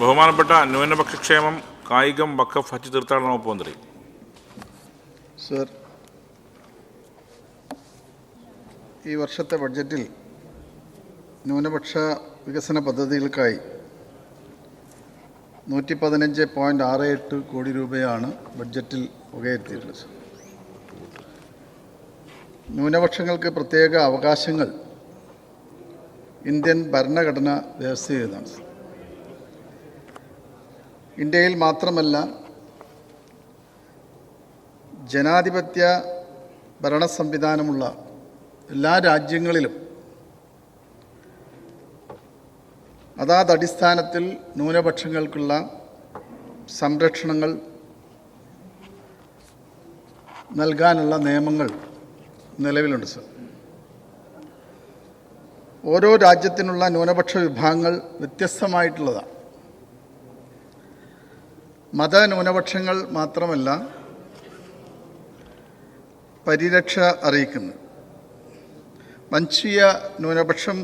ബഹുമാനപ്പെട്ട ന്യൂനപക്ഷ ക്ഷേമം കായികം വക്കഫ് ഹജ്ജ് തീർത്ഥാടന വകുപ്പ് മന്ത്രി. സർ ഈ വർഷത്തെ ബഡ്ജറ്റിൽ ന്യൂനപക്ഷ വികസന പദ്ധതികൾക്കായി നൂറ്റി പതിനഞ്ച് പോയിന്റ് ആറ് എട്ട് കോടി രൂപയാണ് ബഡ്ജറ്റിൽ വകയിരുത്തിയിട്ടുള്ളത് ന്യൂനപക്ഷങ്ങൾക്ക് പ്രത്യേക അവകാശങ്ങൾ ഇന്ത്യൻ ഭരണഘടന വ്യവസ്ഥ ചെയ്തതാണ് ഇന്ത്യയിൽ മാത്രമല്ല ജനാധിപത്യ ഭരണ സംവിധാനമുള്ള എല്ലാ രാജ്യങ്ങളിലും അതാത് അടിസ്ഥാനത്തിൽ ന്യൂനപക്ഷങ്ങൾക്കുള്ള സംരക്ഷണങ്ങൾ നൽകാനുള്ള നിയമങ്ങൾ നിലവിലുണ്ട് സർ. ഓരോ രാജ്യത്തിനുള്ള ന്യൂനപക്ഷ വിഭാഗങ്ങൾ വ്യത്യസ്തമായിട്ടുള്ളതാണ്. മത ന്യൂനപക്ഷങ്ങൾ മാത്രമല്ല പരിരക്ഷ അറിയിക്കുന്നു. വംശീയ ന്യൂനപക്ഷം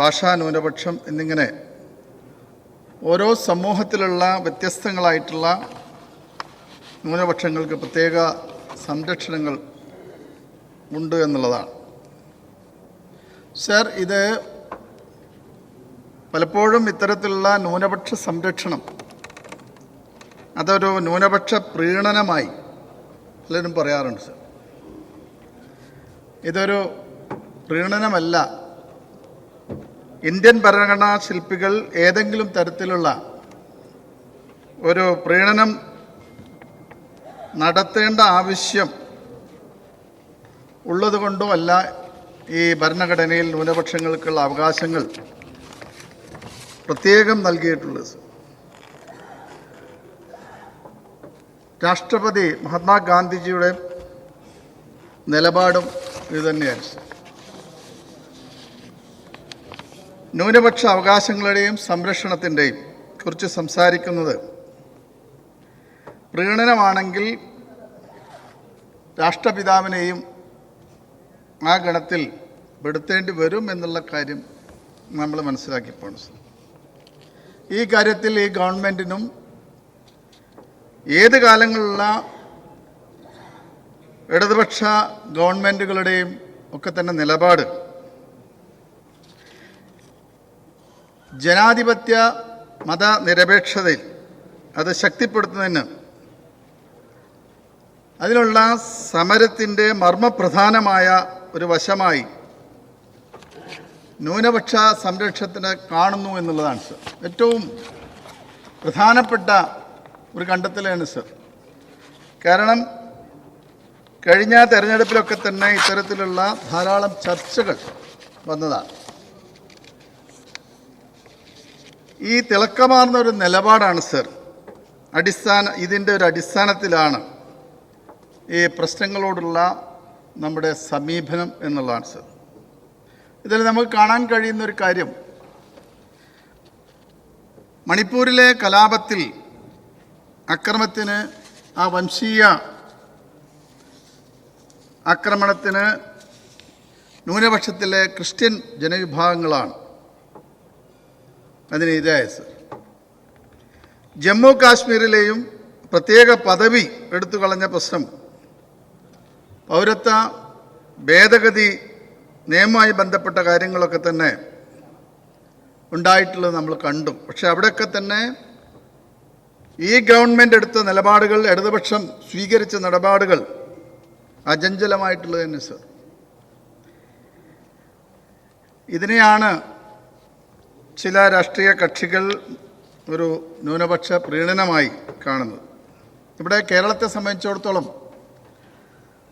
ഭാഷാ ന്യൂനപക്ഷം എന്നിങ്ങനെ ഓരോ സമൂഹത്തിലുള്ള വ്യത്യസ്തങ്ങളായിട്ടുള്ള ന്യൂനപക്ഷങ്ങൾക്ക് പ്രത്യേക സംരക്ഷണങ്ങൾ ഉണ്ട് എന്നുള്ളതാണ്. സർ ഇത് പലപ്പോഴും ഇത്തരത്തിലുള്ള ന്യൂനപക്ഷ സംരക്ഷണം അതൊരു ന്യൂനപക്ഷ പ്രീണനമായി പലരും പറയാറുണ്ട് സർ. ഇതൊരു പ്രീണനമല്ല. ഇന്ത്യൻ ഭരണഘടനാ ശില്പികൾ ഏതെങ്കിലും തരത്തിലുള്ള ഒരു പ്രീണനം നടത്തേണ്ട ആവശ്യം ഉള്ളതുകൊണ്ടോ അല്ല ഈ ഭരണഘടനയിൽ ന്യൂനപക്ഷങ്ങൾക്കുള്ള അവകാശങ്ങൾ പ്രത്യേകം നൽകിയിട്ടുള്ളത് രാഷ്ട്രപതി മഹാത്മാഗാന്ധിജിയുടെ നിലപാടും ഇതുതന്നെയായിരുന്നു. ന്യൂനപക്ഷ അവകാശങ്ങളുടെയും സംരക്ഷണത്തിന്റെയും കുറിച്ച് സംസാരിക്കുന്നത് പ്രീണനമാണെങ്കിൽ രാഷ്ട്രപിതാവിനെയും ആ ഗണത്തിൽ പെടുത്തേണ്ടി വരും എന്നുള്ള കാര്യം നമ്മൾ മനസ്സിലാക്കി പോകണം. ഈ കാര്യത്തിൽ ഈ ഗവൺമെന്റിനും ഏത് കാലങ്ങളിലുള്ള ഇടതുപക്ഷ ഗവൺമെന്റുകളുടെയും ഒക്കെ തന്നെ നിലപാട്? ജനാധിപത്യ മതനിരപേക്ഷതയിൽ അത് ശക്തിപ്പെടുത്തുന്നതിന് അതിനുള്ള സമരത്തിന്റെ മർമ്മപ്രധാനമായ ഒരു വശമായി ന്യൂനപക്ഷ സംരക്ഷണത്തിന് കാണുന്നു എന്നുള്ളതാണ്. ഏറ്റവും പ്രധാനപ്പെട്ട ഒരു കണ്ടെത്തലാണ് സർ. കാരണം കഴിഞ്ഞ തെരഞ്ഞെടുപ്പിലൊക്കെ തന്നെ ഇത്തരത്തിലുള്ള ധാരാളം ചർച്ചകൾ വന്നതാണ്. ഈ തിളക്കമാർന്ന ഒരു നിലപാടാണ് സർ. അടിസ്ഥാന ഇതിന്റെ ഒരു അടിസ്ഥാനത്തിലാണ് ഈ പ്രശ്നങ്ങളോടുള്ള നമ്മുടെ സമീപനം എന്നുള്ളതാണ് സർ. ഇതിൽ നമുക്ക് കാണാൻ കഴിയുന്ന ഒരു കാര്യം. മണിപ്പൂരിലെ കലാപത്തിൽ അക്രമത്തിന് ആ വംശീയ ആക്രമണത്തിന് ന്യൂനപക്ഷത്തിലെ ക്രിസ്ത്യൻ ജനവിഭാഗങ്ങളാണ്. അതിനെതിരായ സർ. ജമ്മു കാശ്മീരിലെയും പ്രത്യേക പദവി എടുത്തു കളഞ്ഞ പ്രശ്നം. പൗരത്വ ഭേദഗതി നിയമമായി ബന്ധപ്പെട്ട കാര്യങ്ങളൊക്കെ തന്നെ ഉണ്ടായിട്ടുള്ളത് നമ്മൾ കണ്ടു. പക്ഷെ അവിടെയൊക്കെ തന്നെ ഈ ഗവൺമെന്റ് എടുത്ത നിലപാടുകൾ ഇടതുപക്ഷം സ്വീകരിച്ച നിലപാടുകൾ അജഞ്ചലമായിട്ടുള്ളത് തന്നെ സർ. ഇതിനെയാണ് ചില രാഷ്ട്രീയ കക്ഷികൾ ഒരു ന്യൂനപക്ഷ പ്രീണനമായി കാണുന്നത്. ഇവിടെ കേരളത്തെ സംബന്ധിച്ചിടത്തോളം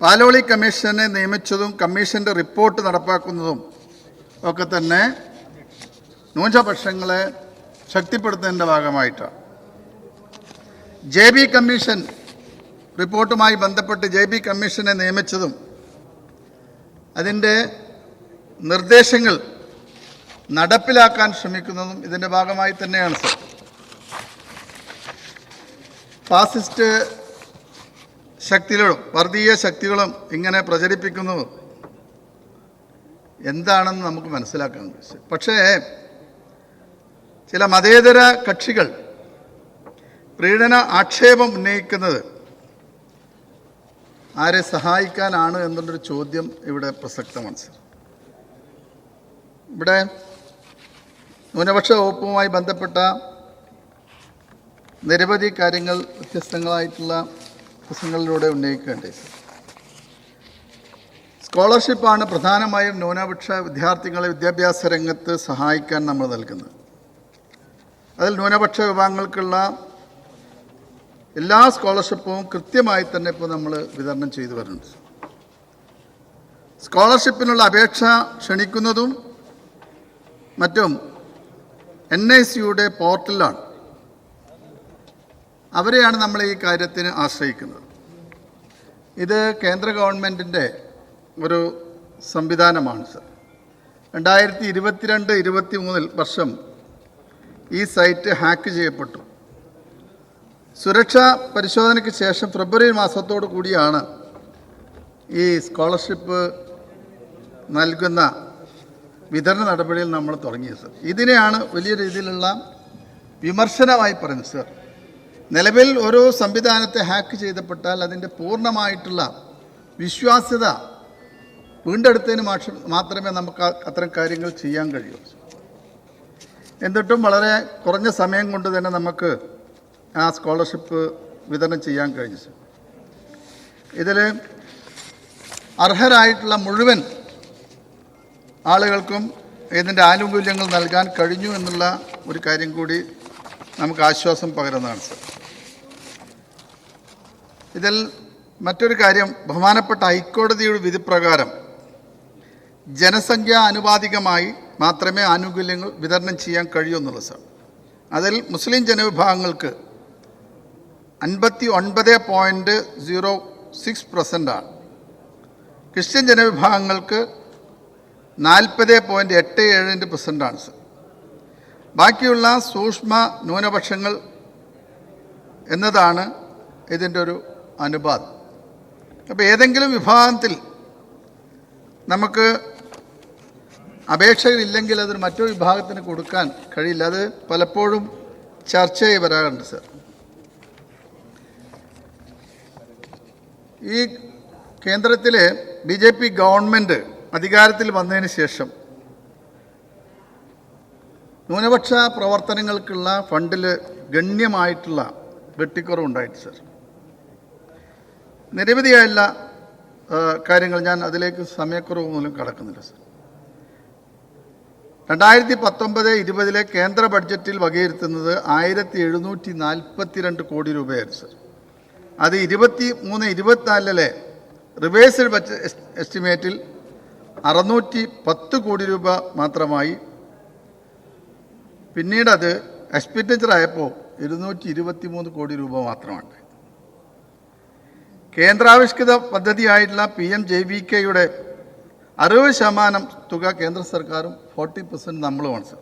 പാലോളി കമ്മീഷനെ നിയമിച്ചതും കമ്മീഷന്റെ റിപ്പോർട്ട് നടപ്പാക്കുന്നതും ഒക്കെ തന്നെ ന്യൂനപക്ഷങ്ങളെ ശക്തിപ്പെടുത്തുന്നതിന്റെ ഭാഗമായിട്ടാണ്. ജെ ബി കമ്മീഷൻ റിപ്പോർട്ടുമായി ബന്ധപ്പെട്ട് ജെ ബി കമ്മീഷനെ നിയമിച്ചതും അതിന്റെ നിർദ്ദേശങ്ങൾ നടപ്പിലാക്കാൻ ശ്രമിക്കുന്നതും ഇതിന്റെ ഭാഗമായി തന്നെയാണ് സർ. ഫാസിസ്റ്റ് ശക്തികളും വർഗീയ ശക്തികളും ഇങ്ങനെ പ്രചരിപ്പിക്കുന്നു. എന്താണെന്ന് നമുക്ക് മനസ്സിലാക്കാൻ പക്ഷേ ചില മതേതര കക്ഷികൾ പ്രീണന ആക്ഷേപം ഉന്നയിക്കുന്നത് ആരെ സഹായിക്കാനാണ് എന്നുള്ളൊരു ചോദ്യം ഇവിടെ പ്രസക്തമാണ് സർ. ഇവിടെ ന്യൂനപക്ഷ വകുപ്പുമായി ബന്ധപ്പെട്ട നിരവധി കാര്യങ്ങൾ വ്യത്യസ്തങ്ങളായിട്ടുള്ള പ്രശ്നങ്ങളിലൂടെ ഉന്നയിക്കേണ്ടേ സർ. സ്കോളർഷിപ്പാണ് പ്രധാനമായും ന്യൂനപക്ഷ വിദ്യാർത്ഥികളെ വിദ്യാഭ്യാസ രംഗത്ത് സഹായിക്കാൻ നമ്മൾ നൽകുന്നത്. അതിൽ ന്യൂനപക്ഷ വിഭാഗങ്ങൾക്കുള്ള എല്ലാ സ്കോളർഷിപ്പും കൃത്യമായി തന്നെ ഇപ്പോൾ നമ്മൾ വിതരണം ചെയ്തു വരുന്നുണ്ട്. സ്കോളർഷിപ്പിനുള്ള അപേക്ഷ ക്ഷണിക്കുന്നതും മറ്റും എൻ ഐ സിയുടെ പോർട്ടലിലാണ്. അവരെയാണ് നമ്മൾ ഈ കാര്യത്തിന് ആശ്രയിക്കുന്നത്. ഇത് കേന്ദ്ര ഗവൺമെന്റിന്റെ ഒരു സംവിധാനമാണ് സർ. രണ്ടായിരത്തി ഇരുപത്തിരണ്ട് ഇരുപത്തി മൂന്നിൽ വർഷം ഈ സൈറ്റ് ഹാക്ക് ചെയ്യപ്പെട്ടു. സുരക്ഷാ പരിശോധനയ്ക്ക് ശേഷം ഫെബ്രുവരി മാസത്തോടു കൂടിയാണ് ഈ സ്കോളർഷിപ്പ് നൽകുന്ന വിതരണ നടപടിയിൽ നമ്മൾ തുടങ്ങിയത്. സർ ഇതിനെയാണ് വലിയ രീതിയിലുള്ള വിമർശനമായി പറയുന്നത് സർ. നിലവിൽ ഒരു സംവിധാനത്തെ ഹാക്ക് ചെയ്തപ്പെട്ടാൽ അതിന്റെ പൂർണമായിട്ടുള്ള വിശ്വാസ്യത വീണ്ടെടുത്തതിന് മാത്രമേ നമുക്ക് അത്തരം കാര്യങ്ങൾ ചെയ്യാൻ കഴിയൂ. എന്നിട്ടും വളരെ കുറഞ്ഞ സമയം കൊണ്ട് തന്നെ നമുക്ക് ആ സ്കോളർഷിപ്പ് വിതരണം ചെയ്യാൻ കഴിഞ്ഞു ഇതിൽ അർഹരായിട്ടുള്ള മുഴുവൻ ആളുകൾക്കും ഇതിന്റെ ആനുകൂല്യങ്ങൾ നൽകാൻ കഴിഞ്ഞു എന്നുള്ള ഒരു കാര്യം കൂടി നമുക്ക് ആശ്വാസം പകരുന്നതാണ് സർ. ഇതിൽ മറ്റൊരു കാര്യം ബഹുമാനപ്പെട്ട ഹൈക്കോടതിയുടെ വിധിപ്രകാരം ജനസംഖ്യ അനുപാതികമായി മാത്രമേ ആനുകൂല്യങ്ങൾ വിതരണം ചെയ്യാൻ കഴിയൂ എന്നുള്ളത് സർ. അതിൽ മുസ്ലിം ജനവിഭാഗങ്ങൾക്ക് അൻപത്തി ഒൻപത് പോയിന്റ് സീറോ സിക്സ് പെർസെന്റാണ് ക്രിസ്ത്യൻ ജനവിഭാഗങ്ങൾക്ക് നാൽപ്പത് പോയിന്റ് എട്ട് ഏഴിന്റെ പെർസെന്റാണ് സർ ബാക്കിയുള്ള സൂക്ഷ്മ ന്യൂനപക്ഷങ്ങൾ എന്നതാണ് ഇതിന്റെ ഒരു അനുപാതം. അപ്പോൾ ഏതെങ്കിലും വിഭാഗത്തിൽ നമുക്ക് അപേക്ഷകളില്ലെങ്കിൽ അതൊരു മറ്റൊരു വിഭാഗത്തിന് കൊടുക്കാൻ കഴിയില്ല. അത് പലപ്പോഴും ചർച്ചയായി വരാറുണ്ട് സർ ഈ കേന്ദ്രത്തിൽ ബി ജെ പി ഗവൺമെന്റ് അധികാരത്തിൽ വന്നതിന് ശേഷം ന്യൂനപക്ഷ പ്രവർത്തനങ്ങൾക്കുള്ള ഫണ്ടിൽ ഗണ്യമായിട്ടുള്ള വെട്ടിക്കുറവുണ്ടായിട്ട് സർ. നിരവധിയായുള്ള കാര്യങ്ങൾ ഞാൻ അതിലേക്ക് സമയക്കുറവ് മൂലം കടക്കുന്നില്ല സർ. രണ്ടായിരത്തി പത്തൊമ്പത് ഇരുപതിലെ കേന്ദ്ര ബഡ്ജറ്റിൽ വകയിരുത്തുന്നത് ആയിരത്തി എഴുന്നൂറ്റി നാൽപ്പത്തിരണ്ട് കോടി രൂപയായിരുന്നു സർ. അത് ഇരുപത്തി മൂന്ന് ഇരുപത്തിനാലിലെ റിവേഴ്സൽ ബജറ്റ് എസ്റ്റിമേറ്റിൽ അറുന്നൂറ്റി പത്ത് കോടി രൂപ മാത്രമായി. പിന്നീട് അത് എക്സ്പെൻഡിച്ചർ ആയപ്പോൾ ഇരുന്നൂറ്റി ഇരുപത്തി മൂന്ന് കോടി രൂപ മാത്രമാണ് കേന്ദ്രാവിഷ്കൃത പദ്ധതിയായിട്ടുള്ള പി എം ജെ വി കെയുടെ അറുപത് ശതമാനം തുക കേന്ദ്ര സർക്കാരും ഫോർട്ടി പെർസെന്റ് നമ്മളുമാണ് സർ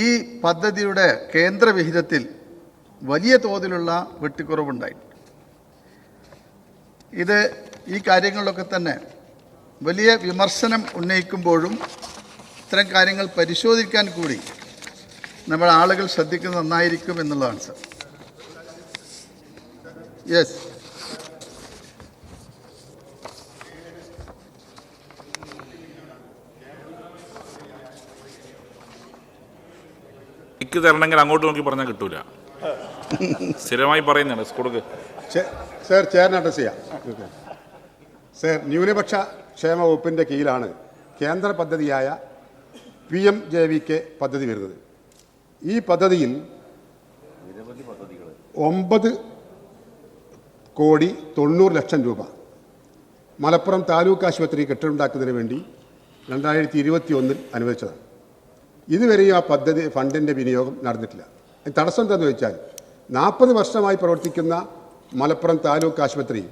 ഈ പദ്ധതിയുടെ കേന്ദ്ര വിഹിതത്തിൽ വലിയ തോതിലുള്ള വെട്ടിക്കുറവുണ്ടായി. ഇത് ഈ കാര്യങ്ങളിലൊക്കെ തന്നെ വലിയ വിമർശനം ഉന്നയിക്കുമ്പോഴും ഇത്തരം കാര്യങ്ങൾ പരിശോധിക്കാൻ കൂടി നമ്മൾ ആളുകൾ ശ്രദ്ധിക്കുന്നത് നന്നായിരിക്കും എന്നുള്ളതാണ് സർ. യെസ് തരണമെങ്കിൽ അങ്ങോട്ട് നോക്കി പറഞ്ഞാൽ കിട്ടൂല. സ്ഥിരമായി പറയുന്നതാണ് കൊടുക്ക് സാർ ചേർന്ന് അഡ്രസ് ചെയ്യാം. സാർ ന്യൂനപക്ഷ ക്ഷേമ വകുപ്പിന്റെ കീഴിലാണ് കേന്ദ്ര പദ്ധതിയായ P M J V K പദ്ധതി വരുന്നത്. ഈ പദ്ധതിയിൽ ഒമ്പത് കോടി തൊണ്ണൂറ് ലക്ഷം രൂപ മലപ്പുറം താലൂക്ക് ആശുപത്രി കെട്ടിടമുണ്ടാക്കുന്നതിന് വേണ്ടി രണ്ടായിരത്തി ഇരുപത്തി ഒന്നിൽ അനുവദിച്ചതാണ്. ഇതുവരെയും ആ പദ്ധതി ഫണ്ടിന്റെ വിനിയോഗം നടന്നിട്ടില്ല. തടസ്സം എന്താണെന്ന് വെച്ചാൽ നാൽപ്പത് വർഷമായി പ്രവർത്തിക്കുന്ന മലപ്പുറം താലൂക്ക് ആശുപത്രി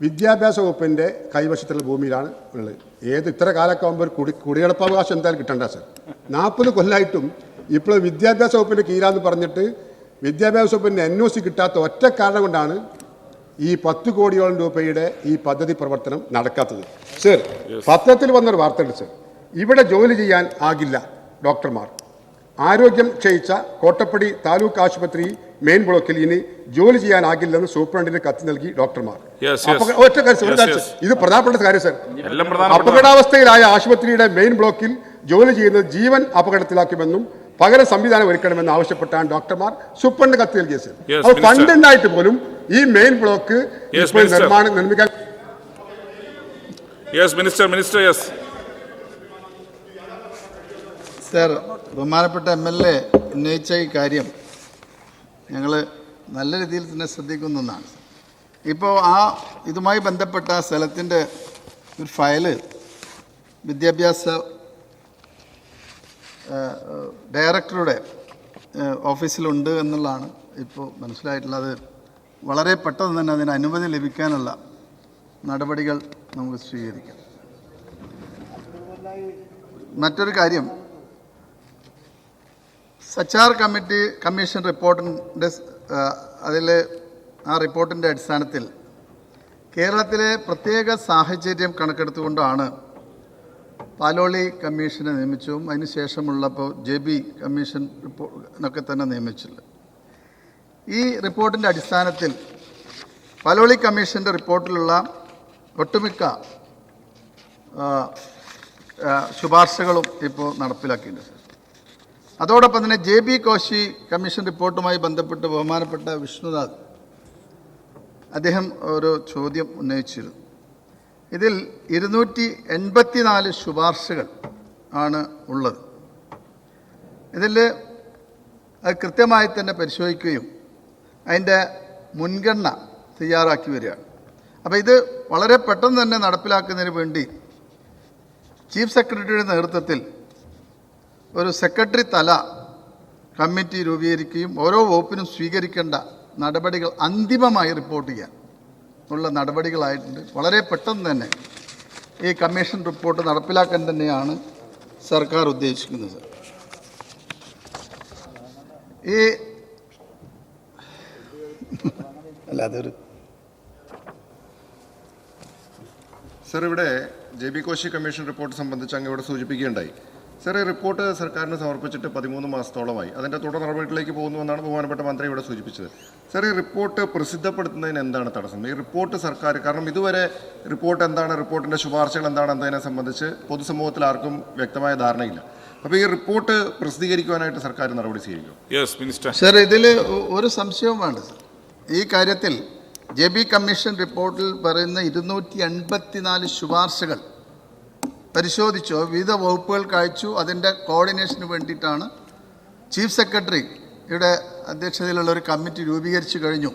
വിദ്യാഭ്യാസ വകുപ്പിന്റെ കൈവശത്തുള്ള ഭൂമിയിലാണ് ഉള്ളത്. ഏത് ഇത്ര കാലമൊക്കെ ആകുമ്പോൾ കുടി കുടികളപ്പാവകാശം എന്തായാലും കിട്ടണ്ട സർ. നാൽപ്പത് കൊല്ലമായിട്ടും ഇപ്പോൾ വിദ്യാഭ്യാസ വകുപ്പിന്റെ കീഴാന്ന് പറഞ്ഞിട്ട് വിദ്യാഭ്യാസ വകുപ്പിന്റെ എൻ ഒ സി കിട്ടാത്ത ഒറ്റ കാരണം കൊണ്ടാണ് ഈ പത്ത് കോടിയോളം രൂപയുടെ ഈ പദ്ധതി പ്രവർത്തനം നടക്കാത്തത്. സർ പത്രത്തിൽ വന്നൊരു വാർത്തയുണ്ട് സർ. ഇവിടെ ജോലി ചെയ്യാൻ ആകില്ല ഡോക്ടർമാർ. ആരോഗ്യം ക്ഷയിച്ച കോട്ടപ്പടി താലൂക്ക് ആശുപത്രി മെയിൻ ബ്ലോക്കിൽ ഇനി ജോലി ചെയ്യാനാകില്ലെന്ന് സൂപ്രണ്ടിന് കത്ത് നൽകി ഡോക്ടർമാർ. ഒറ്റ. ഇത് പ്രധാനപ്പെട്ട കാര്യം സർ അപകടാവസ്ഥയിലായ ആശുപത്രിയുടെ മെയിൻ ബ്ലോക്കിൽ ജോലി ചെയ്യുന്നത് ജീവൻ അപകടത്തിലാക്കുമെന്നും പകരം സംവിധാനം ഒരുക്കണമെന്ന് ആവശ്യപ്പെട്ടാണ് ഡോക്ടർമാർ സൂപ്രണ്ട് കത്ത് നൽകിയത് സർ അപ്പോൾ Minister. ഫണ്ട് ഉണ്ടായിട്ട് പോലും ഈ മെയിൻ ബ്ലോക്ക്. നിർമ്മാണം നിർമ്മിക്കാൻ yes minister minister yes sir ബഹുമാനപ്പെട്ട എം എൽ എ ഉന്നയിച്ച ഈ കാര്യം ഞങ്ങൾ നല്ല രീതിയിൽ തന്നെ ശ്രദ്ധിക്കുന്നതാണ് ഇപ്പോൾ ആ ഇതുമായി ബന്ധപ്പെട്ട സ്ഥലത്തിന്റെ ഒരു ഫയൽ വിദ്യാഭ്യാസ ഡയറക്ടറുടെ ഓഫീസിലുണ്ട് എന്നുള്ളതാണ് ഇപ്പോൾ മനസ്സിലായിട്ടുള്ളത്. വളരെ പെട്ടെന്ന് തന്നെ അതിന് അനുമതി ലഭിക്കാനുള്ള നടപടികൾ നമുക്ക് സ്വീകരിക്കാം. മറ്റൊരു കാര്യം സച്ചാർ കമ്മിറ്റി കമ്മീഷൻ റിപ്പോർട്ടിന്റെ അതിൽ ആ റിപ്പോർട്ടിന്റെ അടിസ്ഥാനത്തിൽ കേരളത്തിലെ പ്രത്യേക സാഹചര്യം കണക്കെടുത്തുകൊണ്ടാണ് പാലോളി കമ്മീഷനെ നിയമിച്ചതും അതിനുശേഷമുള്ളപ്പോൾ ജെ ബി കമ്മീഷൻ റിപ്പോർട്ടിനൊക്കെ തന്നെ നിയമിച്ചിട്ടുള്ളത് ഈ റിപ്പോർട്ടിന്റെ അടിസ്ഥാനത്തിൽ പാലോളി കമ്മീഷന്റെ റിപ്പോർട്ടിലുള്ള ഒട്ടുമിക്ക ശുപാർശകളും ഇപ്പോൾ നടപ്പിലാക്കിയിട്ടുണ്ട് അതോടൊപ്പം തന്നെ ജെ ബി കോശി കമ്മീഷൻ റിപ്പോർട്ടുമായി ബന്ധപ്പെട്ട് ബഹുമാനപ്പെട്ട വിഷ്ണുനാഥ് അദ്ദേഹം ഒരു ചോദ്യം ഉന്നയിച്ചിരുന്നു. ഇതിൽ ഇരുന്നൂറ്റി എൺപത്തിനാല് ശുപാർശകൾ ആണ് ഉള്ളത്. ഇതിൽ അത് കൃത്യമായി തന്നെ പരിശോധിക്കുകയും അതിന്റെ മുൻഗണന തയ്യാറാക്കി വരികയാണ്. അപ്പോൾ ഇത് വളരെ പെട്ടെന്ന് തന്നെ നടപ്പിലാക്കുന്നതിന് വേണ്ടി ചീഫ് സെക്രട്ടറിയുടെ നേതൃത്വത്തിൽ ഒരു സെക്രട്ടറി തല കമ്മിറ്റി രൂപീകരിക്കുകയും ഓരോ വകുപ്പിനും സ്വീകരിക്കേണ്ട നടപടികൾ അന്തിമമായി റിപ്പോർട്ട് ചെയ്യാൻ ഉള്ള നടപടികളായിട്ടുണ്ട്. വളരെ പെട്ടെന്ന് തന്നെ ഈ കമ്മീഷൻ റിപ്പോർട്ട് നടപ്പിലാക്കാൻ തന്നെയാണ് സർക്കാർ ഉദ്ദേശിക്കുന്നത്. ഈ അല്ല അതൊരു സർ ഇവിടെ J B Koshy commission report സംബന്ധിച്ച് അങ്ങ് ഇവിടെ സൂചിപ്പിക്കുകയുണ്ടായി. സർ ഈ റിപ്പോർട്ട് സർക്കാരിന് സമർപ്പിച്ചിട്ട് പതിമൂന്ന് മാസത്തോളമായി. അതിന്റെ തുടർ നടപടികളിലേക്ക് പോകുന്നുവെന്നാണ് ബഹുമാനപ്പെട്ട മന്ത്രി ഇവിടെ സൂചിപ്പിച്ചത്. സർ ഈ റിപ്പോർട്ട് പ്രസിദ്ധപ്പെടുത്തുന്നതിന് എന്താണ് തടസ്സം? ഈ റിപ്പോർട്ട് സർക്കാർ കാരണം ഇതുവരെ റിപ്പോർട്ട് എന്താണ് റിപ്പോർട്ടിന്റെ ശുപാർശകൾ എന്താണ് എന്നതിനെ സംബന്ധിച്ച് പൊതുസമൂഹത്തിൽ ആർക്കും വ്യക്തമായ ധാരണയില്ല. അപ്പോൾ ഈ റിപ്പോർട്ട് പ്രസിദ്ധീകരിക്കുവാനായിട്ട് സർക്കാർ നടപടി സ്വീകരിക്കും യെസ് മിനിസ്റ്റർ സർ ഇതിൽ ഒരു സംശയവും വേണ്ട സർ ഈ കാര്യത്തിൽ ജെ ബി കമ്മീഷൻ റിപ്പോർട്ടിൽ പറയുന്ന ഇരുന്നൂറ്റി എൺപത്തിനാല് ശുപാർശകൾ പരിശോധിച്ചോ വിവിധ വകുപ്പുകൾ കഴിച്ചു അതിന്റെ കോർഡിനേഷന് വേണ്ടിയിട്ടാണ് ചീഫ് സെക്രട്ടറിയുടെ അധ്യക്ഷതയിലുള്ള ഒരു കമ്മിറ്റി രൂപീകരിച്ചു കഴിഞ്ഞു.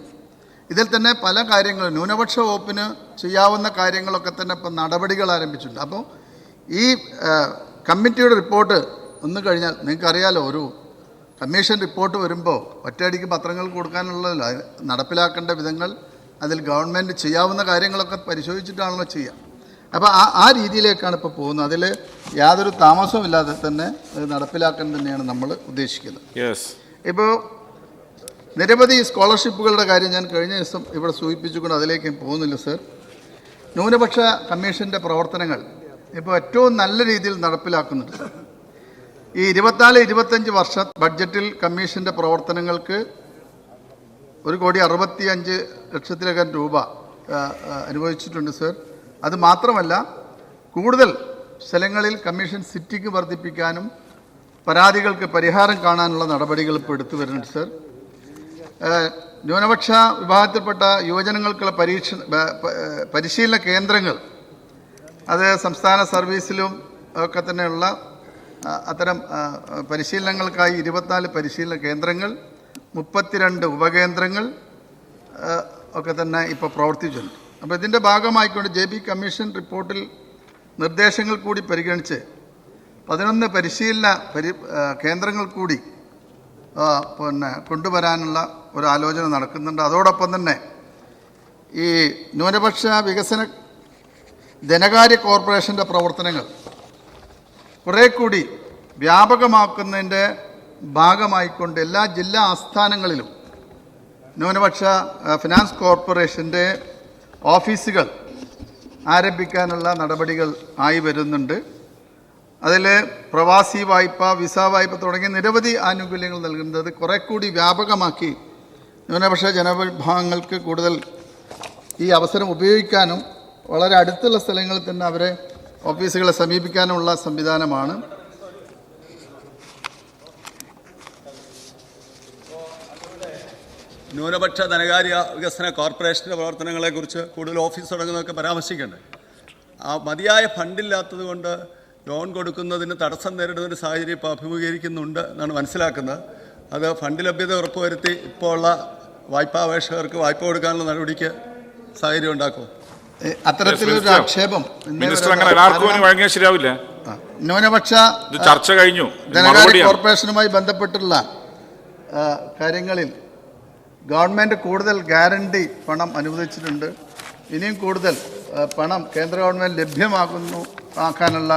ഇതിൽ തന്നെ പല കാര്യങ്ങളും ന്യൂനപക്ഷ വകുപ്പിന് ചെയ്യാവുന്ന കാര്യങ്ങളൊക്കെ തന്നെ ഇപ്പം നടപടികൾ ആരംഭിച്ചിട്ടുണ്ട്. അപ്പോൾ ഈ കമ്മിറ്റിയുടെ റിപ്പോർട്ട് ഒന്ന് കഴിഞ്ഞാൽ നിങ്ങൾക്കറിയാലോ ഒരു കമ്മീഷൻ റിപ്പോർട്ട് വരുമ്പോൾ ഒറ്റയടിക്ക് പത്രങ്ങൾ കൊടുക്കാനുള്ളതല്ല നടപ്പിലാക്കേണ്ട വിധങ്ങൾ അതിൽ ഗവൺമെന്റ് ചെയ്യാവുന്ന കാര്യങ്ങളൊക്കെ പരിശോധിച്ചിട്ടാണല്ലോ ചെയ്യുക അപ്പോൾ ആ ആ രീതിയിലേക്കാണ് ഇപ്പോൾ പോകുന്നത്. അതിൽ യാതൊരു താമസവും ഇല്ലാതെ തന്നെ അത് നടപ്പിലാക്കാൻ തന്നെയാണ് നമ്മൾ ഉദ്ദേശിക്കുന്നത്. യെസ് ഇപ്പോൾ നിരവധി സ്കോളർഷിപ്പുകളുടെ കാര്യം ഞാൻ കഴിഞ്ഞ ദിവസം ഇവിടെ സൂചിപ്പിച്ചുകൊണ്ട് അതിലേക്ക് പോകുന്നില്ല സർ. ന്യൂനപക്ഷ കമ്മീഷന്റെ പ്രവർത്തനങ്ങൾ ഇപ്പോൾ ഏറ്റവും നല്ല രീതിയിൽ നടപ്പിലാക്കുന്നുണ്ട്. ഈ ഇരുപത്തിനാല് ഇരുപത്തഞ്ച് വർഷ ബഡ്ജറ്റിൽ കമ്മീഷന്റെ പ്രവർത്തനങ്ങൾക്ക് ഒരു കോടി അറുപത്തി അഞ്ച് ലക്ഷത്തിലകം രൂപ അനുവദിച്ചിട്ടുണ്ട് സർ. അത് മാത്രമല്ല കൂടുതൽ സ്ഥലങ്ങളിൽ കമ്മീഷൻ സിറ്റിക്ക് വർദ്ധിപ്പിക്കാനും പരാതികൾക്ക് പരിഹാരം കാണാനുള്ള നടപടികൾ ഇപ്പോൾ എടുത്തു വരുന്നുണ്ട് സർ. ന്യൂനപക്ഷ വിഭാഗത്തിൽപ്പെട്ട യുവജനങ്ങൾക്കുള്ള പരീക്ഷ പരിശീലന കേന്ദ്രങ്ങൾ അത് സംസ്ഥാന സർവീസിലും ഒക്കെ തന്നെയുള്ള അത്തരം പരിശീലനങ്ങൾക്കായി ഇരുപത്തിനാല് പരിശീലന കേന്ദ്രങ്ങൾ മുപ്പത്തിരണ്ട് ഉപകേന്ദ്രങ്ങൾ ഒക്കെ തന്നെ ഇപ്പോൾ പ്രവർത്തിച്ചിട്ടുണ്ട്. അപ്പോൾ ഇതിന്റെ ഭാഗമായിക്കൊണ്ട് ജെ ബി കമ്മീഷൻ റിപ്പോർട്ടിൽ നിർദ്ദേശങ്ങൾ കൂടി പരിഗണിച്ച് പതിനൊന്ന് പരിശീലന പരി കേന്ദ്രങ്ങൾ കൂടി പിന്നെ കൊണ്ടുവരാനുള്ള ഒരു ആലോചന നടക്കുന്നുണ്ട്. അതോടൊപ്പം തന്നെ ഈ ന്യൂനപക്ഷ വികസന ധനകാര്യ കോർപ്പറേഷന്റെ പ്രവർത്തനങ്ങൾ കുറേ കൂടി വ്യാപകമാക്കുന്നതിന്റെ ഭാഗമായിക്കൊണ്ട് എല്ലാ ജില്ലാ ആസ്ഥാനങ്ങളിലും ന്യൂനപക്ഷ ഫിനാൻസ് കോർപ്പറേഷന്റെ ഓഫീസുകൾ ആരംഭിക്കാനുള്ള നടപടികൾ ആയി വരുന്നുണ്ട്. അതിൽ പ്രവാസി വായ്പ വിസ വായ്പ തുടങ്ങിയ നിരവധി ആനുകൂല്യങ്ങൾ നൽകുന്നത് കുറെ കൂടി വ്യാപകമാക്കി ന്യൂനപക്ഷ ജനവിഭാഗങ്ങൾക്ക് കൂടുതൽ ഈ അവസരം ഉപയോഗിക്കാനും വളരെ അടുത്തുള്ള സ്ഥലങ്ങളിൽ തന്നെ അവരെ ഓഫീസുകളെ സമീപിക്കാനുമുള്ള സംവിധാനമാണ്. ന്യൂനപക്ഷ ധനകാര്യ വികസന കോർപ്പറേഷന്റെ പ്രവർത്തനങ്ങളെക്കുറിച്ച് കൂടുതൽ ഓഫീസ് തുടങ്ങുന്നതൊക്കെ പരാമർശിക്കണ്ടേ? ആ മതിയായ ഫണ്ടില്ലാത്തത് കൊണ്ട് ലോൺ കൊടുക്കുന്നതിന് തടസ്സം നേരിടുന്ന ഒരു സാഹചര്യം ഇപ്പോൾ അഭിമുഖീകരിക്കുന്നുണ്ട് എന്നാണ് മനസ്സിലാക്കുന്നത്. അത് ഫണ്ട് ലഭ്യത ഉറപ്പുവരുത്തി ഇപ്പോൾ ഉള്ള വായ്പാ അപേക്ഷകർക്ക് വായ്പ കൊടുക്കാനുള്ള നടപടിക്ക് സാഹചര്യം ഉണ്ടാക്കും അത്തരത്തിലൊരു ആക്ഷേപം മിനിസ്റ്റർ അങ്ങനെ എല്ലാവർക്കും വേണ്ടി വഴങ്ങിയാൽ ശരിയാവില്ല. ന്യൂനപക്ഷ ഇത് ചർച്ച കഴിഞ്ഞു. ധനകാര്യ കോർപ്പറേഷനുമായി ബന്ധപ്പെട്ടുള്ള കാര്യങ്ങളിൽ ഗവൺമെന്റ് കൂടുതൽ ഗ്യാരണ്ടി പണം അനുവദിച്ചിട്ടുണ്ട്. ഇനിയും കൂടുതൽ പണം കേന്ദ്ര ഗവൺമെന്റ് ലഭ്യമാക്കുന്നു ആക്കാനുള്ള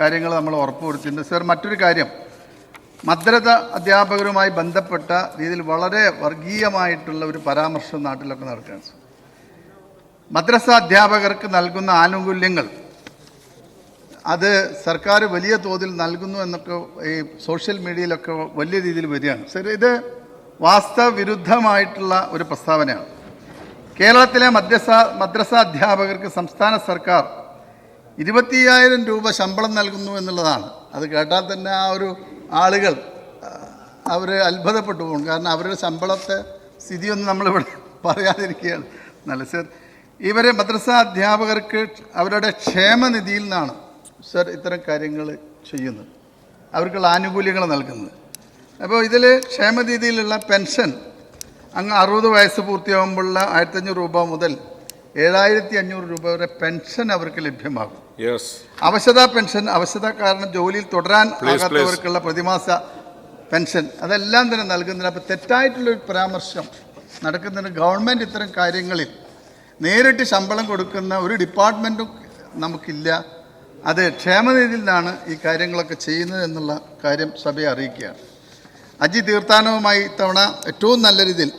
കാര്യങ്ങൾ നമ്മൾ ഉറപ്പുവരുത്തിയിട്ടുണ്ട് സർ മറ്റൊരു കാര്യം. മദ്രത അധ്യാപകരുമായി ബന്ധപ്പെട്ട രീതിയിൽ വളരെ വർഗീയമായിട്ടുള്ള ഒരു പരാമർശം നാട്ടിലൊക്കെ നടക്കുകയാണ് മദ്രസ അധ്യാപകർക്ക് നൽകുന്ന ആനുകൂല്യങ്ങൾ അത് സർക്കാർ വലിയ തോതിൽ നൽകുന്നു എന്നൊക്കെ ഈ സോഷ്യൽ മീഡിയയിലൊക്കെ വലിയ രീതിയിൽ വരികയാണ്. സർ ഇത് വാസ്തവ വിരുദ്ധമായിട്ടുള്ള ഒരു പ്രസ്താവനയാണ്. കേരളത്തിലെ മദ്രസ മദ്രസ അധ്യാപകർക്ക് സംസ്ഥാന സർക്കാർ ഇരുപത്തിയായിരം രൂപ ശമ്പളം നൽകുന്നു എന്നുള്ളതാണ്. അത് കേട്ടാൽ തന്നെ ആ ഒരു ആളുകൾ അവർ അത്ഭുതപ്പെട്ടു പോകും. കാരണം അവരുടെ ശമ്പളത്തെ സ്ഥിതിയൊന്നും നമ്മളിവിടെ പറയാതിരിക്കുകയാണ്. നല്ല സർ ഇവരെ മദ്രസ അധ്യാപകർക്ക് അവരുടെ ക്ഷേമനിധിയിൽ നിന്നാണ് സർ ഇത്തരം കാര്യങ്ങൾ ചെയ്യുന്നത്. അവർക്കുള്ള ആനുകൂല്യങ്ങൾ നൽകുന്നത്. അപ്പോൾ ഇതിൽ ക്ഷേമനിധിയിലുള്ള പെൻഷൻ അങ്ങ് അറുപത് വയസ്സ് പൂർത്തിയാകുമ്പോഴുള്ള ആയിരത്തഞ്ഞൂറ് രൂപ മുതൽ ഏഴായിരത്തി അഞ്ഞൂറ് രൂപ വരെ പെൻഷൻ അവർക്ക് ലഭ്യമാകും. അവശത പെൻഷൻ അവശത കാരണം ജോലിയിൽ തുടരാൻ ആകാത്തവർക്കുള്ള പ്രതിമാസ പെൻഷൻ അതെല്ലാം തന്നെ നൽകുന്നില്ല അപ്പോൾ തെറ്റായിട്ടുള്ളൊരു പരാമർശം നടക്കുന്നതിന് ഗവൺമെന്റ് ഇത്തരം കാര്യങ്ങളിൽ നേരിട്ട് ശമ്പളം കൊടുക്കുന്ന ഒരു ഡിപ്പാർട്ട്മെന്റും നമുക്കില്ല. അത് ക്ഷേമനിധിയിൽ നിന്നാണ് ഈ കാര്യങ്ങളൊക്കെ ചെയ്യുന്നത് എന്നുള്ള കാര്യം സഭയെ അറിയിക്കുകയാണ്. അജി തീർത്ഥാനവുമായി ഇത്തവണ ഏറ്റവും നല്ല രീതിയിൽ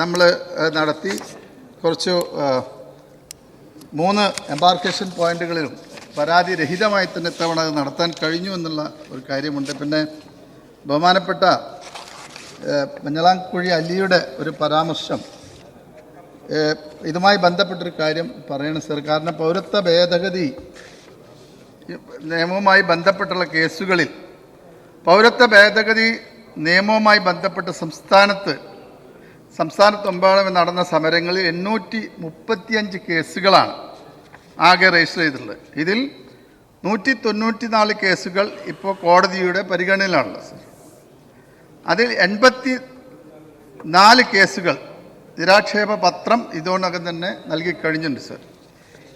നമ്മൾ നടത്തി കുറച്ച് മൂന്ന് എംബാർക്കേഷൻ പോയിന്റുകളിലും പരാതി രഹിതമായി തന്നെ ഇത്തവണ നടത്താൻ കഴിഞ്ഞു എന്നുള്ള ഒരു കാര്യമുണ്ട്. പിന്നെ ബഹുമാനപ്പെട്ട മഞ്ഞളാംകുഴി അലിയുടെ ഒരു പരാമർശം ഇതുമായി ബന്ധപ്പെട്ടൊരു കാര്യം പറയണം സർ. കാരണം പൗരത്വ ഭേദഗതി നിയമവുമായി ബന്ധപ്പെട്ടുള്ള കേസുകളിൽ പൗരത്വ ഭേദഗതി നിയമവുമായി ബന്ധപ്പെട്ട് സംസ്ഥാനത്ത് സംസ്ഥാനത്തൊമ്പാടും നടന്ന സമരങ്ങളിൽ എണ്ണൂറ്റി മുപ്പത്തിയഞ്ച് കേസുകളാണ് ആകെ രജിസ്റ്റർ ചെയ്തിട്ടുള്ളത്. ഇതിൽ നൂറ്റി തൊണ്ണൂറ്റി നാല് കേസുകൾ ഇപ്പോൾ കോടതിയുടെ പരിഗണനയിലാണുള്ളത്. അതിൽ എൺപത്തി നാല് കേസുകൾ നിരാക്ഷേപ പത്രം ഇതോടകം തന്നെ നൽകി കഴിഞ്ഞിട്ടുണ്ട് സർ.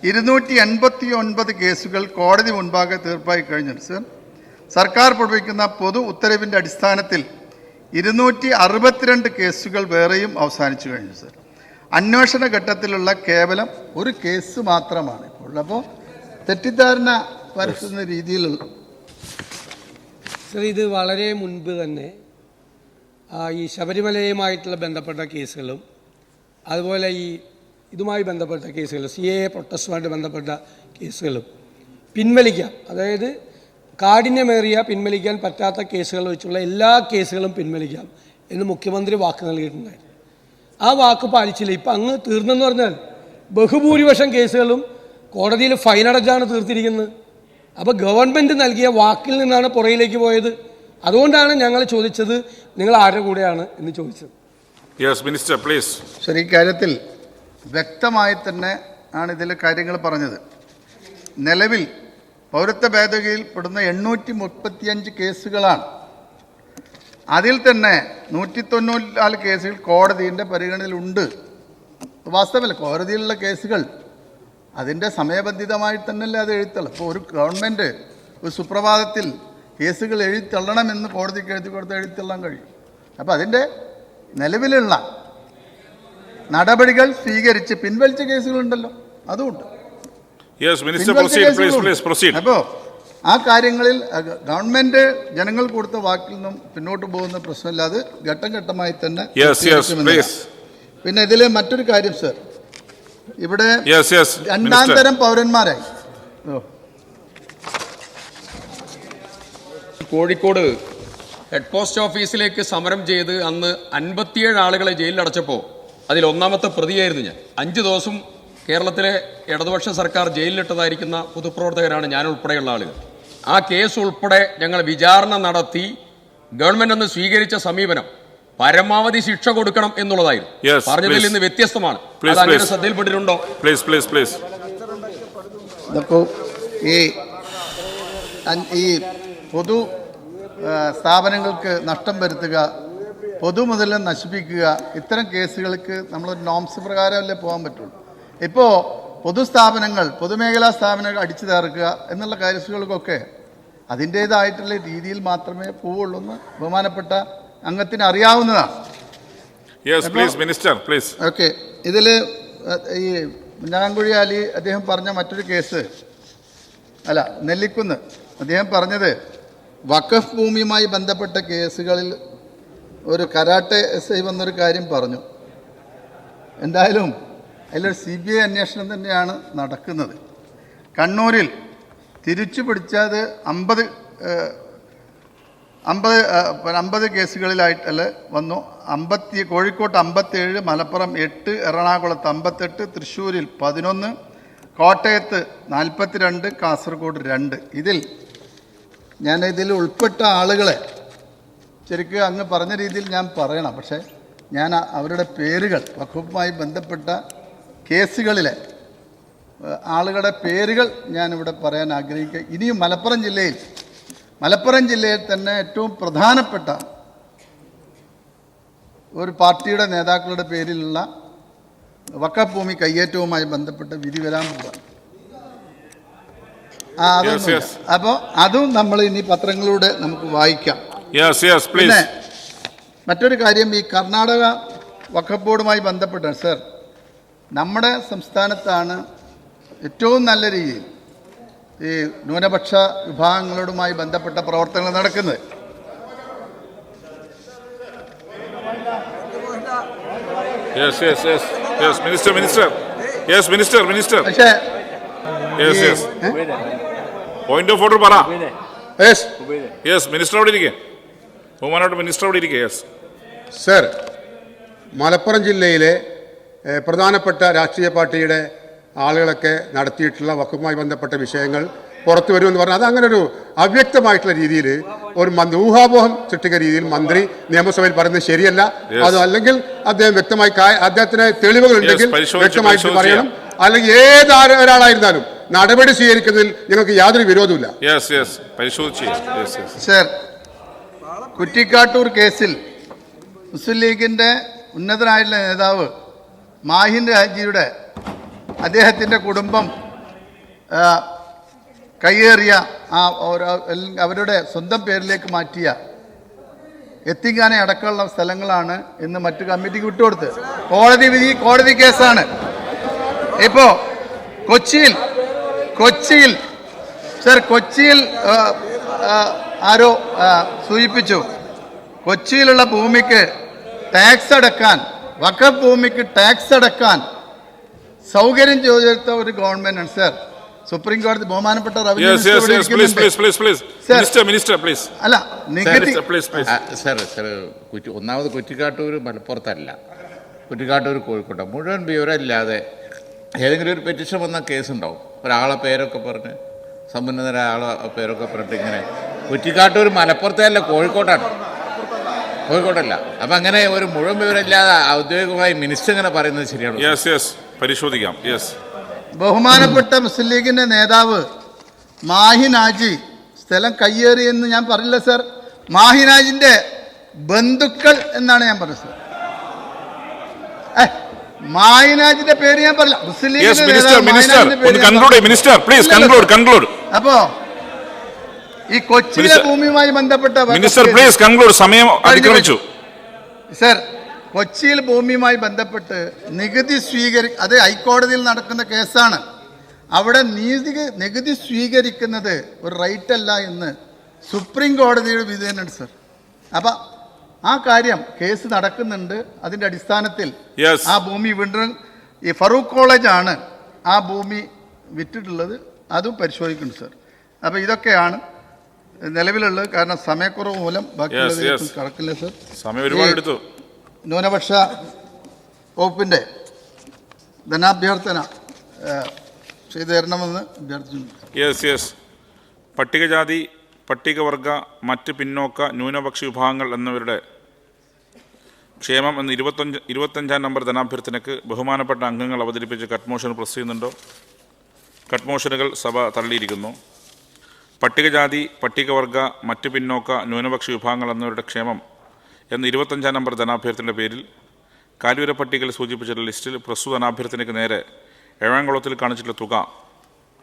ഇരുന്നൂറ്റി എൺപത്തി ഒൻപത് കേസുകൾ കോടതി മുൻപാകെ തീർപ്പായി കഴിഞ്ഞിട്ടുണ്ട് സർ. സർക്കാർ പുറപ്പെടുവിക്കുന്ന പൊതു ഉത്തരവിന്റെ അടിസ്ഥാനത്തിൽ ഇരുന്നൂറ്റി അറുപത്തിരണ്ട് കേസുകൾ വേറെയും അവസാനിച്ചു കഴിഞ്ഞു സർ. അന്വേഷണ ഘട്ടത്തിലുള്ള കേവലം ഒരു കേസ് മാത്രമാണ് ഇപ്പോൾ. അപ്പോൾ തെറ്റിദ്ധാരണ പരത്തുന്ന രീതിയിലുള്ള സർ ഇത് വളരെ മുൻപ് തന്നെ ഈ ശബരിമലയുമായിട്ടുള്ള ബന്ധപ്പെട്ട കേസുകളും അതുപോലെ ഈ ഇതുമായി ബന്ധപ്പെട്ട കേസുകൾ സി എ പ്രൊട്ടസ്റ്റുമായിട്ട് ബന്ധപ്പെട്ട കേസുകളും പിൻവലിക്കാം. അതായത് കാഠിന്യമേറിയ പിൻവലിക്കാൻ പറ്റാത്ത കേസുകൾ വെച്ചുള്ള എല്ലാ കേസുകളും പിൻവലിക്കാം എന്ന് മുഖ്യമന്ത്രി വാക്ക് നൽകിയിട്ടുണ്ടായിരുന്നു. ആ വാക്ക് പാലിച്ചില്ല. ഇപ്പം അങ്ങ് തീർന്നെന്ന് പറഞ്ഞാൽ ബഹുഭൂരിപക്ഷം കേസുകളും കോടതിയിൽ ഫൈനടച്ചാണ് തീർത്തിരിക്കുന്നത്. അപ്പോൾ ഗവൺമെന്റ് നൽകിയ വാക്കിൽ നിന്നാണ് പുറയിലേക്ക് പോയത്. അതുകൊണ്ടാണ് ഞങ്ങൾ ചോദിച്ചത് നിങ്ങൾ ആരുടെ കൂടെയാണ് എന്ന് ചോദിച്ചത്. യെസ് മിനിസ്റ്റർ പ്ലീസ് ശരി ഈ കാര്യത്തിൽ വ്യക്തമായി തന്നെ ആണ് ഇതിലെ കാര്യങ്ങൾ പറഞ്ഞത്. നിലവിൽ പൗരത്വ ഭേദഗതിയിൽ പെടുന്ന എണ്ണൂറ്റി മുപ്പത്തിയഞ്ച് കേസുകളാണ്. അതിൽ തന്നെ നൂറ്റി തൊണ്ണൂറ്റിനാല് കേസുകൾ കോടതിന്റെ പരിഗണനയിലുണ്ട് വാസ്തവമല്ല കോടതിയിലുള്ള കേസുകൾ അതിന്റെ സമയബന്ധിതമായി തന്നെയല്ലേ അത് എഴുത്തള്ളൂ. ഇപ്പോൾ ഒരു ഗവൺമെന്റ് ഒരു സുപ്രഭാതത്തിൽ കേസുകൾ എഴുത്തള്ളണമെന്ന് കോടതിക്ക് എഴുതി കൊടുത്ത് എഴുത്തള്ളാൻ കഴിയും. അപ്പോൾ അതിന്റെ നിലവിലുള്ള നടപടികൾ സ്വീകരിച്ച് പിൻവലിച്ച കേസുകളുണ്ടല്ലോ അതുമുണ്ട്. യെസ് മിനിസ്റ്റർ പിൻവലിച്ച പ്രൊസീഡ് പ്ലീസ് കേസുകളുണ്ട്. പ്ലീസ് പ്രൊസീഡ് അപ്പോൾ ആ കാര്യങ്ങളിൽ ഗവൺമെന്റ് ജനങ്ങൾ കൊടുത്ത വാക്കിൽ നിന്നും പിന്നോട്ട് പോകുന്ന പ്രശ്നമില്ല അത് ഘട്ടം ഘട്ടമായി തന്നെ. പിന്നെ ഇതിലെ മറ്റൊരു കാര്യം സർ ഇവിടെ രണ്ടാം തരം പൗരന്മാരായി. കോഴിക്കോട് ഹെഡ് പോസ്റ്റ് ഓഫീസിലേക്ക് സമരം ചെയ്ത് അന്ന് അൻപത്തിയേഴ് ആളുകളെ ജയിലിൽ ജയിലിലടച്ചപ്പോൾ അതിൽ ഒന്നാമത്തെ പ്രതിയായിരുന്നു ഞാൻ. അഞ്ച് ദിവസം കേരളത്തിലെ ഇടതുപക്ഷ സർക്കാർ ജയിലിലിട്ടതായിരിക്കുന്ന പൊതുപ്രവർത്തകരാണ് ഞാൻ ഉൾപ്പെടെയുള്ള ആളുകൾ. ആ കേസ് ഉൾപ്പെടെ ഞങ്ങൾ വിചാരണ നടത്തി ഗവൺമെന്റ് ഒന്ന് സ്വീകരിച്ച സമീപനം പരമാവധി ശിക്ഷ കൊടുക്കണം എന്നുള്ളതായിരുന്നു. Yes, പറഞ്ഞതിൽ please. നിന്ന് വ്യത്യസ്തമാണ്. Please, അത് അങ്ങനെ ശ്രദ്ധയിൽപ്പെട്ടിട്ടുണ്ടോ? പ്ലീസ് പ്ലീസ് പ്ലീസ് ഈ പൊതു സ്ഥാപനങ്ങൾക്ക് നഷ്ടം വരുത്തുക പൊതുമുതലും നശിപ്പിക്കുക ഇത്തരം കേസുകൾക്ക് നമ്മൾ നോംസ് പ്രകാരമല്ലേ പോകാൻ പറ്റുള്ളൂ? ഇപ്പോൾ പൊതുസ്ഥാപനങ്ങൾ പൊതുമേഖലാ സ്ഥാപനങ്ങൾ അടിച്ചു തകർക്കുക എന്നുള്ള കാര്യങ്ങൾക്കൊക്കെ അതിന്റേതായിട്ടുള്ള രീതിയിൽ മാത്രമേ പോവുള്ളൂ എന്ന് ബഹുമാനപ്പെട്ട അംഗത്തിന് അറിയാവുന്നതാണ്. Minister please okay. ഇതിൽ ഈ മുഞ്ഞാങ്കുഴി അലി അദ്ദേഹം പറഞ്ഞ മറ്റൊരു കേസ്. അല്ല നെല്ലിക്കുന്ന്. അദ്ദേഹം പറഞ്ഞത് വഖഫ് ഭൂമിയുമായി ബന്ധപ്പെട്ട കേസുകളിൽ ഒരു കരാട്ടെ എസ് ഐ വന്നൊരു കാര്യം പറഞ്ഞു. എന്തായാലും അതിലൊരു സി ബി ഐ അന്വേഷണം തന്നെയാണ് നടക്കുന്നത്. കണ്ണൂരിൽ തിരിച്ചു പിടിച്ചത് അമ്പത് അമ്പത് അമ്പത് കേസുകളിലായിട്ടല്ല വന്നു. അമ്പത്തി കോഴിക്കോട്ട് അമ്പത്തേഴ് മലപ്പുറം എട്ട് എറണാകുളത്ത് അമ്പത്തെട്ട് തൃശ്ശൂരിൽ പതിനൊന്ന് കോട്ടയത്ത് നാൽപ്പത്തിരണ്ട് കാസർഗോഡ് രണ്ട്. ഇതിൽ ഞാൻ ഇതിൽ ഉൾപ്പെട്ട ആളുകളെ ശരിക്കും അങ്ങ് പറഞ്ഞ രീതിയിൽ ഞാൻ പറയണം. പക്ഷേ ഞാൻ അവരുടെ പേരുകൾ വഖഫുമായി ബന്ധപ്പെട്ട കേസുകളിലെ ആളുകളുടെ പേരുകൾ ഞാനിവിടെ പറയാൻ ആഗ്രഹിക്കുക ഇനിയും മലപ്പുറം ജില്ലയിൽ മലപ്പുറം ജില്ലയിൽ തന്നെ ഏറ്റവും പ്രധാനപ്പെട്ട ഒരു പാർട്ടിയുടെ നേതാക്കളുടെ പേരിലുള്ള വക്കഭൂമി കയ്യേറ്റവുമായി ബന്ധപ്പെട്ട് വിധി വരാൻ അതൊന്നും അപ്പോൾ അതും നമ്മൾ ഇനി പത്രങ്ങളിലൂടെ നമുക്ക് വായിക്കാം. പിന്നെ മറ്റൊരു കാര്യം ഈ കർണാടക വഖഫ് ബോർഡുമായി ബന്ധപ്പെട്ട സർ. നമ്മുടെ സംസ്ഥാനത്താണ് ഏറ്റവും നല്ല രീതിയിൽ ഈ ന്യൂനപക്ഷ വിഭാഗങ്ങളുമായി ബന്ധപ്പെട്ട പ്രവർത്തനങ്ങൾ നടക്കുന്നത്. Yes yes yes yes minister minister yes minister minister പക്ഷേ yes yes point of order പറ. യെസ് യെസ് മിനിസ്റ്റർ അവിടെ ഇരിക്കേ. ബഹുമാനോട്ട് മിനിസ്റ്റർ അവിടെ ഇരിക്കേ യെസ് സർ മലപ്പുറം ജില്ലയിലെ പ്രധാനപ്പെട്ട രാഷ്ട്രീയ പാർട്ടിയുടെ ആളുകളൊക്കെ നടത്തിയിട്ടുള്ള വക്കുമായി ബന്ധപ്പെട്ട വിഷയങ്ങൾ പുറത്തു വരുമെന്ന് പറഞ്ഞാൽ അത് അങ്ങനെ ഒരു അവ്യക്തമായിട്ടുള്ള രീതിയിൽ ഒരു മന്ത്രി ഊഹാപോഹം സൃഷ്ടിക്കുന്ന രീതിയിൽ മന്ത്രി നിയമസഭയിൽ പറയുന്നത് ശരിയല്ല. അത് അല്ലെങ്കിൽ അദ്ദേഹം വ്യക്തമായി അദ്ദേഹത്തിന് തെളിവുകൾ ഉണ്ടെങ്കിൽ വ്യക്തമായിട്ട് പറയണം. അല്ലെങ്കിൽ ഏത് ഒരാളായിരുന്നാലും നടപടി സ്വീകരിക്കുന്നതിൽ ഞങ്ങൾക്ക് യാതൊരു വിരോധമില്ല സർ കുറ്റിക്കാട്ടൂർ കേസിൽ മുസ്ലിം ലീഗിന്റെ ഉന്നതനായിട്ടുള്ള നേതാവ് മാഹിൻ രാജിയുടെ അദ്ദേഹത്തിന്റെ കുടുംബം കയ്യേറിയ ആ അവരുടെ സ്വന്തം പേരിലേക്ക് മാറ്റിയ എത്തിങ്ങാനെ അടക്കമുള്ള സ്ഥലങ്ങളാണ് ഇന്ന് മറ്റു കമ്മിറ്റിക്ക് വിട്ടുകൊടുത്ത്. കോടതി വിധി കോടതി കേസാണ്. ഇപ്പോ കൊച്ചിയിൽ കൊച്ചിയിൽ സർ കൊച്ചിയിൽ ആരോ സൂചിപ്പിച്ചു. കൊച്ചിയിലുള്ള ഭൂമിക്ക് ടാക്സ് അടക്കാൻ വഖഫ് ഭൂമിക്ക് ടാക്സ് അടക്കാൻ സൗകര്യം ചോദിച്ച ഒരു ഗവൺമെന്റാണ് സർ സുപ്രീം കോടതി ബഹുമാനപ്പെട്ട അല്ല നികുതി സാർ സാർ ഒന്നാമത് കുറ്റിക്കാട്ടൂർ മലപ്പുറത്തല്ല. കുറ്റിക്കാട്ടൂർ കോഴിക്കോട്ടെ. മുഴുവൻ വിവരമില്ലാതെ ഏതെങ്കിലും ഒരു പെറ്റിഷൻ വന്ന കേസുണ്ടാവും ഒരാളെ പേരൊക്കെ പറഞ്ഞ് സമ്പന്നതരായ ആളെ പേരൊക്കെ പറഞ്ഞിട്ട് ഇങ്ങനെ കുറ്റിക്കാട്ടൂർ മലപ്പുറത്തല്ല കോഴിക്കോട്ടാണ്. കോഴിക്കോട്ടല്ല. അപ്പം അങ്ങനെ ഒരു മുഴുവൻ വിവരമില്ലാതെ ഔദ്യോഗികമായി മിനിസ്റ്റർ ഇങ്ങനെ പറയുന്നത് ശരിയാണ്? യെസ് യെസ് പരിശോധിക്കാം. യെസ് ബഹുമാനപ്പെട്ട മുസ്ലിം ലീഗിന്റെ നേതാവ് മാഹിനാജി സ്ഥലം കയ്യേറി എന്ന് ഞാൻ പറഞ്ഞില്ല സർ മാഹിനാജിന്റെ ബന്ധുക്കൾ എന്നാണ് ഞാൻ പറഞ്ഞത് സർ മാഹിനാജിന്റെ പേര് ഞാൻ പറഞ്ഞില്ല. മുസ്ലിം ലീഗിന്റെ മിനിസ്റ്റർ നേതാവ് മിനിസ്റ്റർ മാഹിനാജിന്റെ പേര് ഞാൻ കൺക്ലൂഡ് മിനിസ്റ്റർ പ്ലീസ് ഇല്ലല്ലോ, കൺക്ലൂഡ് കൺക്ലൂഡ് അപ്പോ ഈ കൊച്ചിയിലെ ഭൂമിയുമായി ബന്ധപ്പെട്ട മിനിസ്റ്റർ പ്ലീസ് കൺക്ലൂഡ്. സമയം അതിക്രമിച്ചു. സർ കൊച്ചിയിൽ ഭൂമിയുമായി ബന്ധപ്പെട്ട് നികുതി സ്വീകരി അത് ഹൈക്കോടതിയിൽ നടക്കുന്ന കേസാണ്. അവിടെ നീതി നികുതി സ്വീകരിക്കുന്നത് ഒരു റൈറ്റ് അല്ല എന്ന് സുപ്രീം കോടതിയുടെ വിധേയനുണ്ട് സർ. അപ്പം ആ കാര്യം കേസ് നടക്കുന്നുണ്ട്. അതിന്റെ അടിസ്ഥാനത്തിൽ ആ ഭൂമി വീണ്ടും ഈ ഫറൂഖ് കോളേജ് ആണ് ആ ഭൂമി വിറ്റിട്ടുള്ളത്. അതും പരിശോധിക്കുന്നുണ്ട് സർ. അപ്പോൾ ഇതൊക്കെയാണ് നിലവിലുള്ളത്. കാരണം സമയക്കുറവ് മൂലം ബാക്കിയുള്ള. കടക്കില്ല സർ സമയം ഒരുപാട് എടുത്തു. ന്യൂനപക്ഷ വകുപ്പിന്റെ ധനാഭ്യർത്ഥന ചെയ്തു തരണമെന്ന് അഭ്യർത്ഥിക്കുന്നു. യെസ് യെസ് പട്ടികജാതി പട്ടികവർഗ മറ്റ് പിന്നോക്ക ന്യൂനപക്ഷ വിഭാഗങ്ങൾ എന്നിവരുടെ ക്ഷേമം എന്ന ഇരുപത്തഞ്ച് ഇരുപത്തഞ്ചാം നമ്പർ ധനാഭ്യർത്ഥനയ്ക്ക് ബഹുമാനപ്പെട്ട അംഗങ്ങൾ അവതരിപ്പിച്ച് കട്ട് മോഷൻ പ്രസ് ചെയ്യുന്നുണ്ടോ. കട്ട് മോഷനുകൾ സഭ തള്ളിയിരിക്കുന്നു. പട്ടികജാതി പട്ടികവർഗ മറ്റ് പിന്നോക്ക ന്യൂനപക്ഷ വിഭാഗങ്ങൾ എന്നിവരുടെ ക്ഷേമം എന്ന ഇരുപത്തഞ്ചാം നമ്പർ ധനാഭ്യർത്ഥനയുടെ പേരിൽ കാലൂര പട്ടികയിൽ സൂചിപ്പിച്ച ലിസ്റ്റിൽ പ്രസ്തുത ധനാഭ്യർത്ഥനയ്ക്ക് നേരെ ഏഴാംകുളത്തിൽ കാണിച്ചിട്ടുള്ള തുക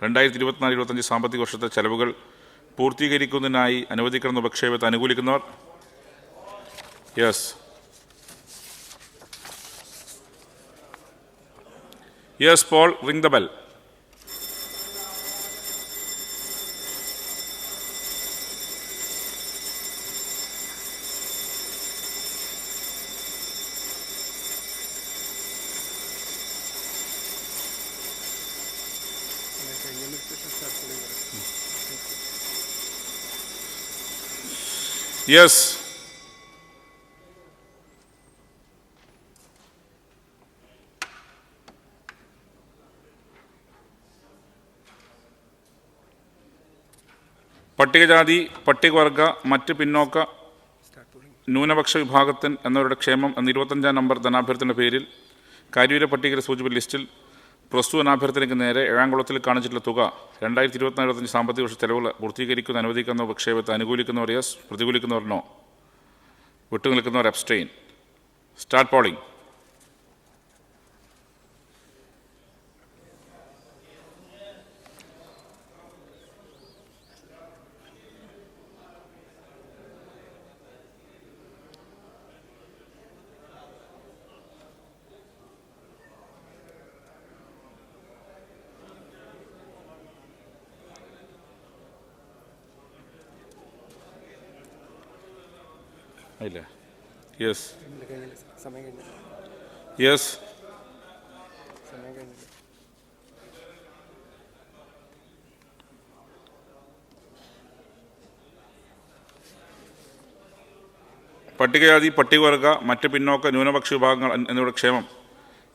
രണ്ടായിരത്തി ഇരുപത്തിനാല് ഇരുപത്തഞ്ച് സാമ്പത്തിക വർഷത്തെ ചെലവുകൾ പൂർത്തീകരിക്കുന്നതിനായി അനുവദിക്കണമെന്ന ഉപക്ഷേപത്തെ അനുകൂലിക്കുന്നവർ. Yes yes poll ring the bell yes പട്ടികജാതി പട്ടികവർഗ മറ്റ് പിന്നോക്ക ന്യൂനപക്ഷ വിഭാഗത്തിൻ എന്നവരുടെ ക്ഷേമം എന്ന ഇരുപത്തഞ്ചാം നമ്പർ ധനാഭ്യർത്ഥനയുടെ പേരിൽ കാര്യൂര പട്ടികയുടെ സൂചിപ്പിച്ച ലിസ്റ്റിൽ പ്രസ്തുത അഭ്യർത്ഥനയ്ക്ക് നേരെ ഏഴാംകുളത്തിൽ കാണിച്ചിട്ടുള്ള തുക രണ്ടായിരത്തി ഇരുപത്തിനാല് ഇരുപത്തഞ്ച് സാമ്പത്തിക വർഷ ചെലവുകൾ പൂർത്തീകരിക്കുന്ന അനുവദിക്കുന്ന പ്രക്ഷേപത്തെ അനുകൂലിക്കുന്നവർ യെസ് പ്രതികൂലിക്കുന്നവർ നോ. വിട്ടുനിൽക്കുന്നവർ അബ്സ്റ്റെയിൻ സ്റ്റാർട്ട് പോളിംഗ് യെസ് പട്ടികജാതി പട്ടികവർഗ മറ്റ് പിന്നോക്ക ന്യൂനപക്ഷ വിഭാഗങ്ങൾ എന്നിവയുടെ ക്ഷേമം.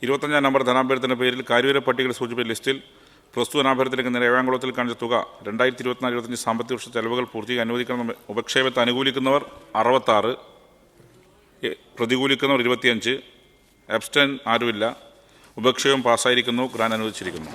ഇരുപത്തഞ്ചാം നമ്പർ ധനാഭ്യർത്ഥന പേരിൽ കാര്യൂര പട്ടികയുടെ സൂചിപ്പിച്ച ലിസ്റ്റിൽ പ്രസ്തുത ധനാഭ്യർത്ഥനയ്ക്ക് നേരെ ഏഴാംകുളത്തിൽ കാണിച്ച തുക രണ്ടായിരത്തി ഇരുപത്തിനാല് ഇരുപത്തഞ്ച് സാമ്പത്തിക വർഷ ചെലവുകൾ പൂർത്തിയായി അനുവദിക്കണമെന്ന് ഉപക്ഷേപത്തെ അനുകൂലിക്കുന്നവർ അറുപത്താറ് പ്രതികൂലിക്കുന്നവർ ഇരുപത്തിയഞ്ച് അബ്സ്റ്റൻ ആരുമില്ല ഉപക്ഷയം പാസ്സായിരിക്കുന്നു ഗ്രാൻ അനുവദിച്ചിരിക്കുന്നു.